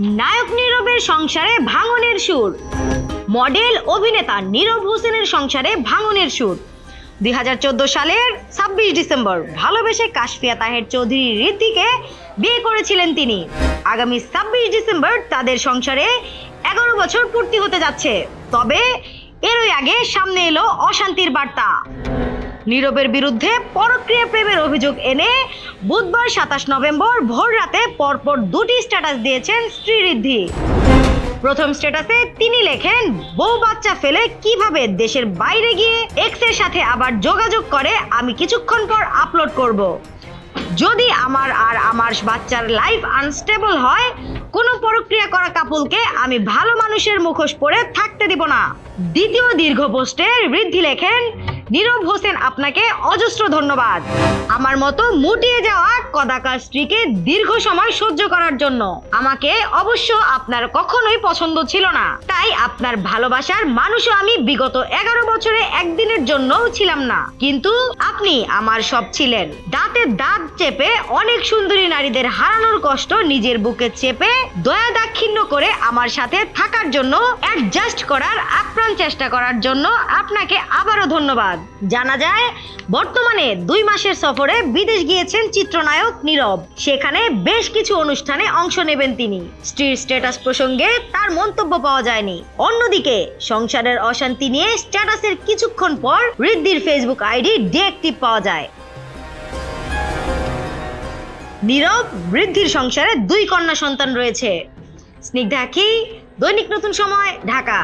নায়ক নীরবের সংসারে ভাঙনের সুর। মডেল অভিনেতা নীরব হোসেনের সংসারে ভাঙনের সুর। দুই হাজার চোদ্দ সালের ছাব্বিশ ডিসেম্বর ভালোবেসে কাশফিয়া তাহের চৌধুরী ঋদ্ধিকে বিয়ে করেছিলেন তিনি। আগামী ছাব্বিশ ডিসেম্বর তাদের সংসারে এগারো বছর পূর্তি হতে যাচ্ছে। তবে এরই আগে সামনে এলো অশান্তির বার্তা। নীরবের বিরুদ্ধে পরক্রিয়া প্রেমের অভিযোগ এনে বুধবার সাতাশ নভেম্বর ভোর রাতে পরপর দুটি স্ট্যাটাস দিয়েছেন স্ত্রী ঋদ্ধি প্রথম স্ট্যাটাসে তিনি লেখেন, বউ বাচ্চা ফেলে কীভাবে দেশের বাইরে গিয়ে এক্সের সাথে আবার যোগাযোগ করে, আমি কিছুক্ষণ পর আপলোড করব। যদি আমার আর আমার বাচ্চার লাইফ আনস্টেবল হয়, কোনো প্রক্রিয়া করা কাপুলকে আমি ভালো মানুষের মুখোশ পরে থাকতে দিব না। দ্বিতীয় দীর্ঘ পোস্টে বৃদ্ধি লেখেন নীরব হোসেন আপনাকে অজস্র ধন্যবাদ। আমার মতো মুটিয়ে যাওয়া কদাকার স্ত্রীকে দীর্ঘ সময় সহ্য করার জন্য আমাকে অবশ্য আপনার কখনোই পছন্দ ছিল না। তাই আপনার ভালোবাসার মানুষও আমি বিগত এগারো বছরে একদিনের জন্যও ছিলাম না। কিন্তু আপনি আমার সব ছিলেন। দাঁতে দাঁত চেপে অনেক সুন্দরী নারীদের হারানোর কষ্ট নিজের বুকে চেপে দয়া দাক্ষিণ্য করে আমার সাথে থাকার জন্য অ্যাডজাস্ট করার আপ্রাণ চেষ্টা করার জন্য আপনাকে আবারও ধন্যবাদ। জানা যায়, বর্তমানে দুই মাসের সফরে বিদেশ গিয়েছেন চিত্রনায়ক নীরব। সেখানে বেশ কিছু অনুষ্ঠানে অংশ নেবেন তিনি। স্ত্রীর স্ট্যাটাস প্রসঙ্গে তার মন্তব্য পাওয়া যায়নি। অন্যদিকে, সংসারের অশান্তি নিয়ে স্ট্যাটাসের কিছুক্ষণ পর ঋদ্ধির ফেসবুক আইডি ডিএক্টিভ পাওয়া যায়। নীরব বৃদ্ধির সংসারে দুই কন্যা সন্তান রয়েছে। স্নিগ্ধা আখি দৈনিক নতুন সময়, ঢাকা।